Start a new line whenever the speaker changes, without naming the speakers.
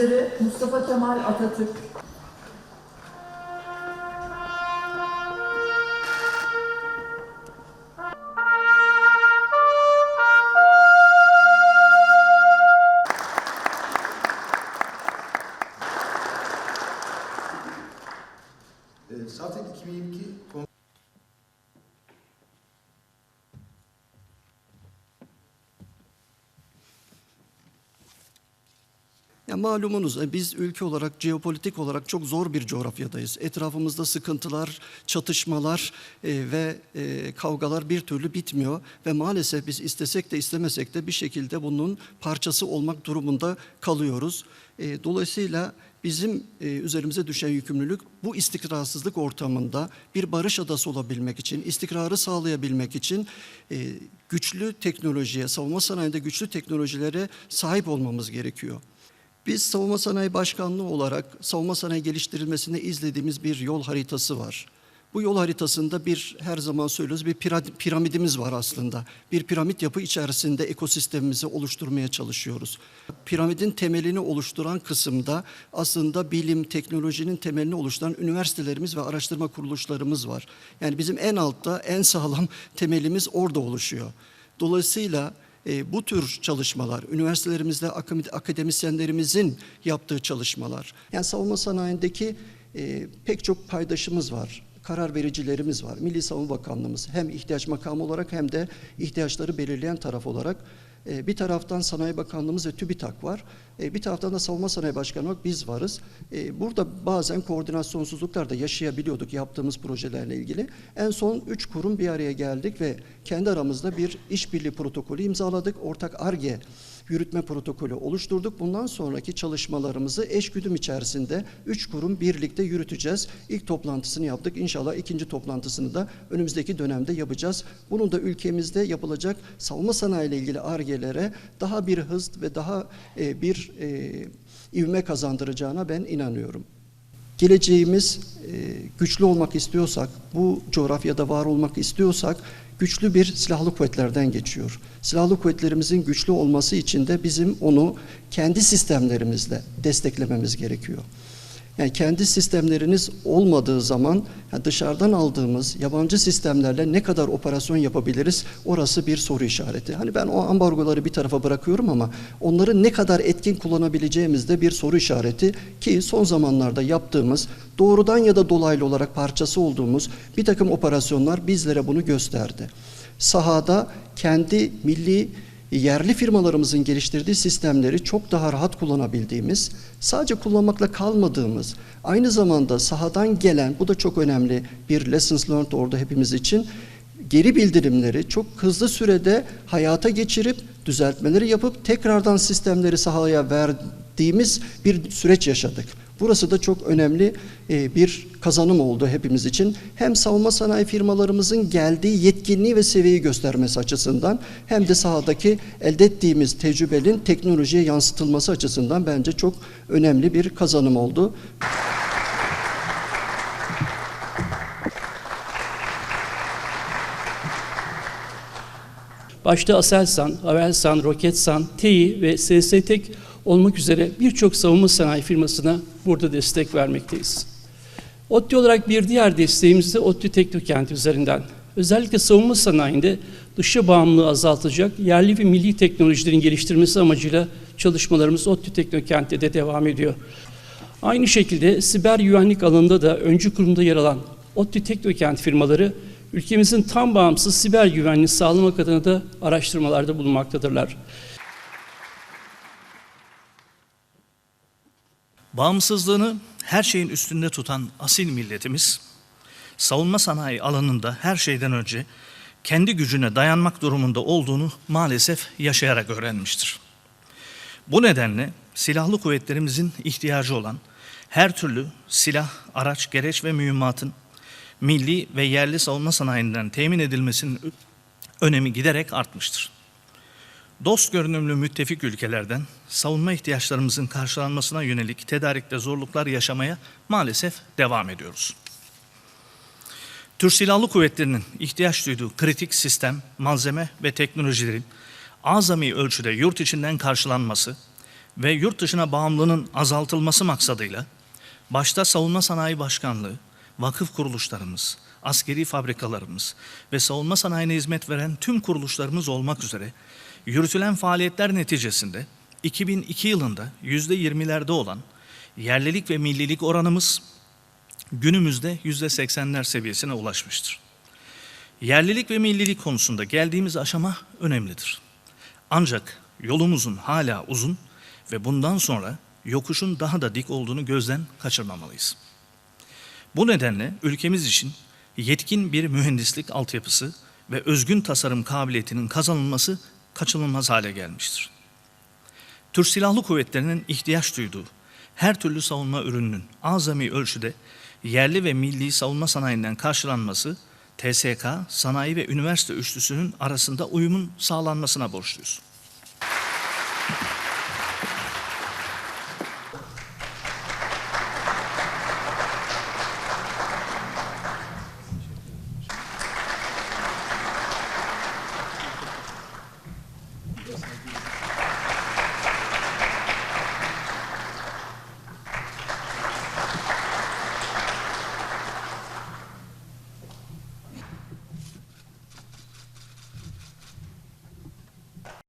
üzere Mustafa Kemal Atatürk,
Ee, Zaten 2022
Ya malumunuz e, biz ülke olarak jeopolitik olarak çok zor bir coğrafyadayız. Etrafımızda sıkıntılar, çatışmalar e, ve e, kavgalar bir türlü bitmiyor ve maalesef biz istesek de istemesek de bir şekilde bunun parçası olmak durumunda kalıyoruz. E, dolayısıyla bizim e, üzerimize düşen yükümlülük bu istikrarsızlık ortamında bir barış adası olabilmek için, istikrarı sağlayabilmek için e, güçlü teknolojiye, savunma sanayinde güçlü teknolojilere sahip olmamız gerekiyor. Biz Savunma Sanayi Başkanlığı olarak savunma sanayi geliştirilmesinde izlediğimiz bir yol haritası var. Bu yol haritasında bir her zaman söylüyoruz bir pira- piramidimiz var aslında. Bir piramit yapı içerisinde ekosistemimizi oluşturmaya çalışıyoruz. Piramidin temelini oluşturan kısımda aslında bilim, teknolojinin temelini oluşturan üniversitelerimiz ve araştırma kuruluşlarımız var. Yani bizim en altta en sağlam temelimiz orada oluşuyor. Dolayısıyla e, bu tür çalışmalar, üniversitelerimizde akademi- akademisyenlerimizin yaptığı çalışmalar, yani savunma sanayindeki e, pek çok paydaşımız var, karar vericilerimiz var. Milli Savunma Bakanlığımız hem ihtiyaç makamı olarak hem de ihtiyaçları belirleyen taraf olarak e, bir taraftan Sanayi Bakanlığımız ve TÜBİTAK var. E, Bir taraftan da Savunma Sanayi Başkanı olarak biz varız. E, Burada bazen koordinasyonsuzluklar da yaşayabiliyorduk yaptığımız projelerle ilgili. En son üç kurum bir araya geldik ve kendi aramızda bir işbirliği protokolü imzaladık. Ortak ARGE yürütme protokolü oluşturduk. Bundan sonraki çalışmalarımızı eşgüdüm içerisinde üç kurum birlikte yürüteceğiz. İlk toplantısını yaptık. İnşallah ikinci toplantısını da önümüzdeki dönemde yapacağız. Bunun da ülkemizde yapılacak savunma sanayi ile ilgili ARGE'lere daha bir hız ve daha e, bir e, ivme kazandıracağına ben inanıyorum. Geleceğimiz e, güçlü olmak istiyorsak, bu coğrafyada var olmak istiyorsak güçlü bir silahlı kuvvetlerden geçiyor. Silahlı kuvvetlerimizin güçlü olması için de bizim onu kendi sistemlerimizle desteklememiz gerekiyor. Yani kendi sistemleriniz olmadığı zaman yani dışarıdan aldığımız yabancı sistemlerle ne kadar operasyon yapabiliriz orası bir soru işareti. Hani ben o ambargoları bir tarafa bırakıyorum ama onları ne kadar etkin kullanabileceğimiz de bir soru işareti ki son zamanlarda yaptığımız doğrudan ya da dolaylı olarak parçası olduğumuz bir takım operasyonlar bizlere bunu gösterdi. Sahada kendi milli yerli firmalarımızın geliştirdiği sistemleri çok daha rahat kullanabildiğimiz, sadece kullanmakla kalmadığımız, aynı zamanda sahadan gelen, bu da çok önemli bir lessons learned orada hepimiz için, geri bildirimleri çok hızlı sürede hayata geçirip, düzeltmeleri yapıp tekrardan sistemleri sahaya verdiğimiz bir süreç yaşadık. Burası da çok önemli e, bir kazanım oldu hepimiz için. Hem savunma sanayi firmalarımızın geldiği yetkinliği ve seviyeyi göstermesi açısından hem de sahadaki elde ettiğimiz tecrübenin teknolojiye yansıtılması açısından bence çok önemli bir kazanım oldu.
Başta Aselsan, Avelsan, Roketsan, TEİ ve SSTEK olmak üzere birçok savunma sanayi firmasına burada destek vermekteyiz. ODTÜ olarak bir diğer desteğimiz de ODTÜ Teknokent üzerinden. Özellikle savunma sanayinde dışa bağımlılığı azaltacak yerli ve milli teknolojilerin geliştirmesi amacıyla çalışmalarımız ODTÜ Teknokent'te de devam ediyor. Aynı şekilde siber güvenlik alanında da öncü kurumda yer alan ODTÜ Teknokent firmaları ülkemizin tam bağımsız siber güvenliğini sağlamak adına da araştırmalarda bulunmaktadırlar.
Bağımsızlığını her şeyin üstünde tutan asil milletimiz, savunma sanayi alanında her şeyden önce kendi gücüne dayanmak durumunda olduğunu maalesef yaşayarak öğrenmiştir. Bu nedenle silahlı kuvvetlerimizin ihtiyacı olan her türlü silah, araç, gereç ve mühimmatın milli ve yerli savunma sanayinden temin edilmesinin önemi giderek artmıştır. Dost görünümlü müttefik ülkelerden savunma ihtiyaçlarımızın karşılanmasına yönelik tedarikte zorluklar yaşamaya maalesef devam ediyoruz. Türk Silahlı Kuvvetleri'nin ihtiyaç duyduğu kritik sistem, malzeme ve teknolojilerin azami ölçüde yurt içinden karşılanması ve yurt dışına bağımlılığının azaltılması maksadıyla başta Savunma Sanayi Başkanlığı, vakıf kuruluşlarımız, askeri fabrikalarımız ve savunma sanayine hizmet veren tüm kuruluşlarımız olmak üzere yürütülen faaliyetler neticesinde 2002 yılında %20'lerde olan yerlilik ve millilik oranımız günümüzde %80'ler seviyesine ulaşmıştır. Yerlilik ve millilik konusunda geldiğimiz aşama önemlidir. Ancak yolumuzun hala uzun ve bundan sonra yokuşun daha da dik olduğunu gözden kaçırmamalıyız. Bu nedenle ülkemiz için yetkin bir mühendislik altyapısı ve özgün tasarım kabiliyetinin kazanılması kaçınılmaz hale gelmiştir. Türk Silahlı Kuvvetleri'nin ihtiyaç duyduğu her türlü savunma ürününün azami ölçüde yerli ve milli savunma sanayinden karşılanması TSK, sanayi ve üniversite üçlüsünün arasında uyumun sağlanmasına borçluyuz.